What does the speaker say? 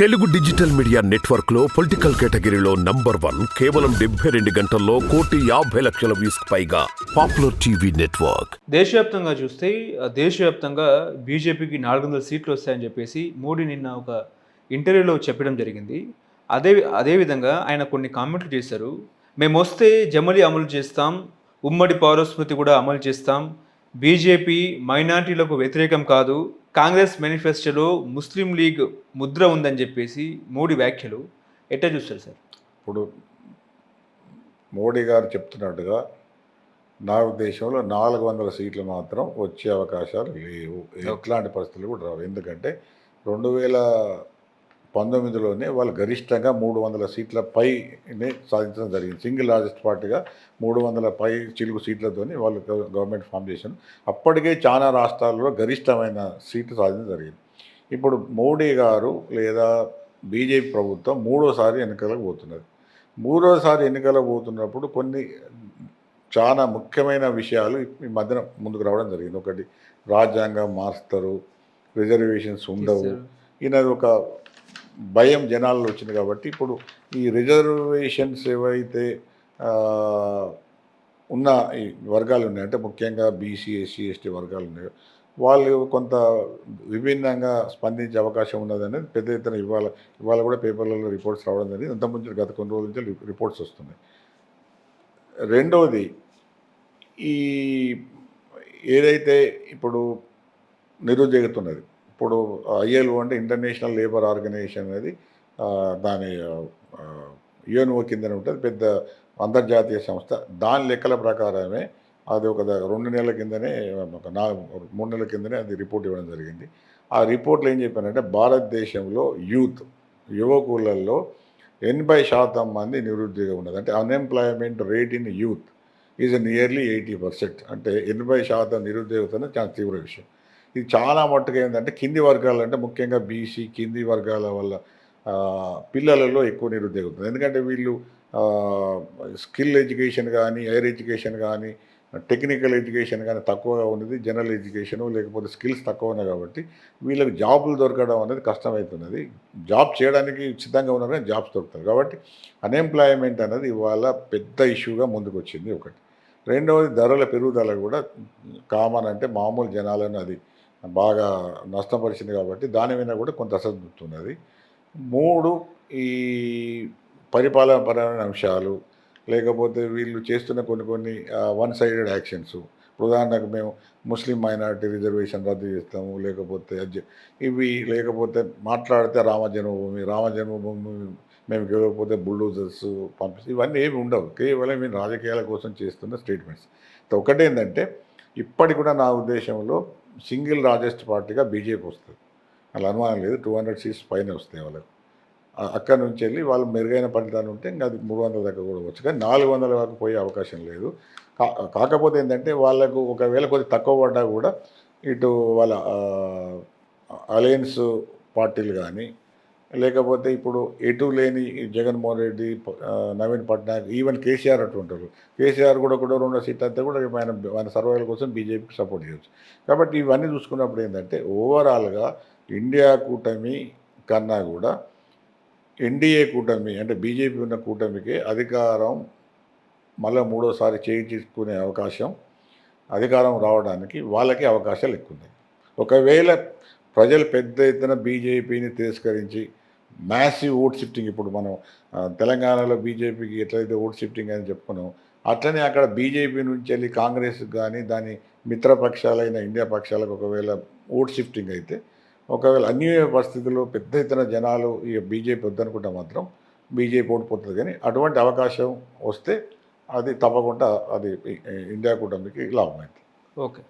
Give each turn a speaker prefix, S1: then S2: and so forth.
S1: Telugu digital media నెట్వర్క్లో political కేటగిరీలో number one కేవలం డెబ్బై రెండు గంటల్లో కోటి యాభై లక్షల వ్యూస్ పైగా పాపులర్ టీవీ నెట్వర్క్.
S2: దేశవ్యాప్తంగా చూస్తే దేశవ్యాప్తంగా బీజేపీకి నాలుగు వందల సీట్లు వస్తాయని చెప్పేసి మోడీ నిన్న ఒక ఇంటర్వ్యూలో చెప్పడం జరిగింది. అదే అదేవిధంగా ఆయన కొన్ని కామెంట్లు చేశారు. మేము వస్తే జమలి అమలు చేస్తాం ఉమ్మడి పౌరస్మృతి కూడా అమలు చేస్తాం. బీజేపీ మైనార్టీలకు వ్యతిరేకం కాదు. కాంగ్రెస్ మేనిఫెస్టోలో ముస్లిం లీగ్ ముద్ర ఉందని చెప్పేసి మోడీ వ్యాఖ్యలు ఎట్లా చూస్తారు సార్?
S3: ఇప్పుడు మోడీ గారు చెప్తున్నట్టుగా నా ఉద్దేశంలో నాలుగు వందల సీట్లు మాత్రం వచ్చే అవకాశాలు లేవు. ఎట్లాంటి పరిస్థితులు కూడా రావు. ఎందుకంటే రెండు వేల పంతొమ్మిదిలోనే వాళ్ళు గరిష్టంగా మూడు వందల సీట్ల పైనే సాధించడం జరిగింది. సింగిల్ లార్జెస్ట్ పార్టీగా మూడు వందల పై చిలుగు సీట్లతోని వాళ్ళు గవ- గవర్నమెంట్ ఫామ్ చేశారు. అప్పటికే చాలా రాష్ట్రాల్లో గరిష్టమైన సీట్లు సాధించడం జరిగింది. ఇప్పుడు మోడీ గారు లేదా బీజేపీ ప్రభుత్వం మూడోసారి ఎన్నికలకు పోతున్నది మూడోసారి ఎన్నికలకు పోతున్నప్పుడు కొన్ని చాలా ముఖ్యమైన విషయాలు ఈ మధ్యన ముందుకు రావడం జరిగింది. ఒకటి రాజ్యాంగం మారుస్తారు రిజర్వేషన్స్ ఉండవు. ఈయనది ఒక భయం జనాల్లో వచ్చింది కాబట్టి ఇప్పుడు ఈ రిజర్వేషన్స్ ఏవైతే ఉన్న ఈ వర్గాలు ఉన్నాయి అంటే ముఖ్యంగా బీసీ ఎస్సీ ఎస్టీ వర్గాలు ఉన్నాయో వాళ్ళు కొంత విభిన్నంగా స్పందించే అవకాశం ఉన్నదనేది పెద్ద ఎత్తున ఇవాళ ఇవాళ కూడా పేపర్లలో రిపోర్ట్స్ రావడం జరిగింది. అంతకుముందు గత కొన్ని రోజుల నుంచి రి- రిపోర్ట్స్ వస్తున్నాయి. రెండవది ఈ ఏదైతే ఇప్పుడు నిరుద్యోగిత ఉన్నది ఇప్పుడు ఐఎల్ఓ అంటే ఇంటర్నేషనల్ లేబర్ ఆర్గనైజేషన్ అనేది దాని యూఎన్ఓ కిందనే ఉంటుంది పెద్ద అంతర్జాతీయ సంస్థ. దాని లెక్కల ప్రకారమే అది ఒక రెండు నెలల కిందనే ఒక నాలుగు మూడు నెలల కిందనే అది రిపోర్ట్ ఇవ్వడం జరిగింది. ఆ రిపోర్ట్లో ఏం చెప్పానంటే భారతదేశంలో యూత్ యువకులలో ఎనభై శాతం మంది నిరుద్యోగం ఉన్నది. అంటే unemployment rate in youth is nearly eighty percent అంటే ఎనభై శాతం నిరుద్యోగత చాలా తీవ్ర విషయం. ఇది చాలా మట్టుకు ఏంటంటే కింది వర్గాలు అంటే ముఖ్యంగా బీసీ కింది వర్గాల వల్ల పిల్లలలో ఎక్కువ నిరుద్యోగం ఉంటుంది. ఎందుకంటే వీళ్ళు స్కిల్ ఎడ్యుకేషన్ కానీ హైయర్ ఎడ్యుకేషన్ కానీ టెక్నికల్ ఎడ్యుకేషన్ కానీ తక్కువగా ఉన్నది జనరల్ ఎడ్యుకేషన్ లేకపోతే స్కిల్స్ తక్కువ ఉన్నాయి కాబట్టి వీళ్ళకి జాబులు దొరకడం అనేది కష్టమవుతున్నది. జాబ్ చేయడానికి సిద్ధంగా ఉన్నారు కానీ జాబ్స్ దొరుకుతారు కాబట్టి అన్ఎంప్లాయ్మెంట్ అనేది ఇవాళ పెద్ద ఇష్యూగా ముందుకు వచ్చింది ఒకటి. రెండవది ధరల పెరుగుదల కూడా కామన్ అంటే మామూలు జనాలను అది బాగా నష్టపరిచింది కాబట్టి దాని మీద కూడా కొంత అసంతృప్తున్నది మూడు ఈ పరిపాలనపరమైన అంశాలు లేకపోతే వీళ్ళు చేస్తున్న కొన్ని కొన్ని వన్ సైడెడ్ యాక్షన్స్ ఉదాహరణకు మేము ముస్లిం మైనారిటీ రిజర్వేషన్ రద్దు చేస్తాము లేకపోతే ఇవి లేకపోతే మాట్లాడితే రామ జన్మభూమి రామ జన్మభూమి మేము గెలవకపోతే బుల్డోజర్స్ పంపిస్తే ఇవన్నీ ఏమి ఉండవు. కేవలం మేము రాజకీయాల కోసం చేస్తున్న స్టేట్మెంట్స్ ఒకటేంటంటే ఇప్పటికి కూడా నా ఉద్దేశంలో సింగిల్ లార్జెస్ట్ పార్టీగా బీజేపీ వస్తుంది. అలా అనుమానం లేదు. టూ హండ్రెడ్ సీట్స్ పైన వస్తాయి వాళ్ళకు. అక్కడి అక్కడ నుంచి వెళ్ళి వాళ్ళు మెరుగైన ఫలితాలు ఉంటే ఇంకా అది మూడు వందల దాకా కూడా వచ్చు కానీ నాలుగు వందల వరకు పోయే అవకాశం లేదు. కా- కాకపోతే ఏంటంటే వాళ్ళకు ఒకవేళ కొద్ది తక్కువ పడ్డా కూడా ఇటు వాళ్ళ అలయన్స్ పార్టీలు కానీ లేకపోతే ఇప్పుడు ఎటు లేని జగన్మోహన్ రెడ్డి నవీన్ పట్నాయక్ ఈవెన్ కేసీఆర్ అటువంటారు కేసీఆర్ కూడా కూడా రెండో సీట్ అయితే కూడా ఆయన ఆయన సర్వైవల్ కోసం బీజేపీకి సపోర్ట్ చేయొచ్చు. కాబట్టి ఇవన్నీ చూసుకున్నప్పుడు ఏంటంటే ఓవరాల్గా ఇండియా కూటమి కన్నా కూడా ఎన్డీఏ కూటమి అంటే బీజేపీ ఉన్న కూటమికి అధికారం మళ్ళీ మూడోసారి చేయించుకునే అవకాశం అధికారం రావడానికి వాళ్ళకి అవకాశాలు ఎక్కువ ఉన్నాయి ఒకవేళ ప్రజలు పెద్ద ఎత్తున బీజేపీని తిరస్కరించి మ్యాసివ్ ఓట్ షిఫ్టింగ్ ఇప్పుడు మనం తెలంగాణలో బీజేపీకి ఎట్లయితే ఓట్ షిఫ్టింగ్ అని చెప్పుకున్నాం అట్లనే అక్కడ బీజేపీ నుంచి వెళ్ళి కాంగ్రెస్కి కానీ దాని మిత్రపక్షాలైన ఇండియా పక్షాలకు ఒకవేళ ఓట్ షిఫ్టింగ్ అయితే ఒకవేళ అన్ని పరిస్థితుల్లో పెద్ద ఎత్తున జనాలు ఈ బీజేపీ వద్దనుకుంటే మాత్రం బీజేపీ ఓడిపోతుంది కానీ అటువంటి అవకాశం వస్తే అది తప్పకుండా అది ఇండియా కూటమికి లాభమైంది.
S2: ఓకే.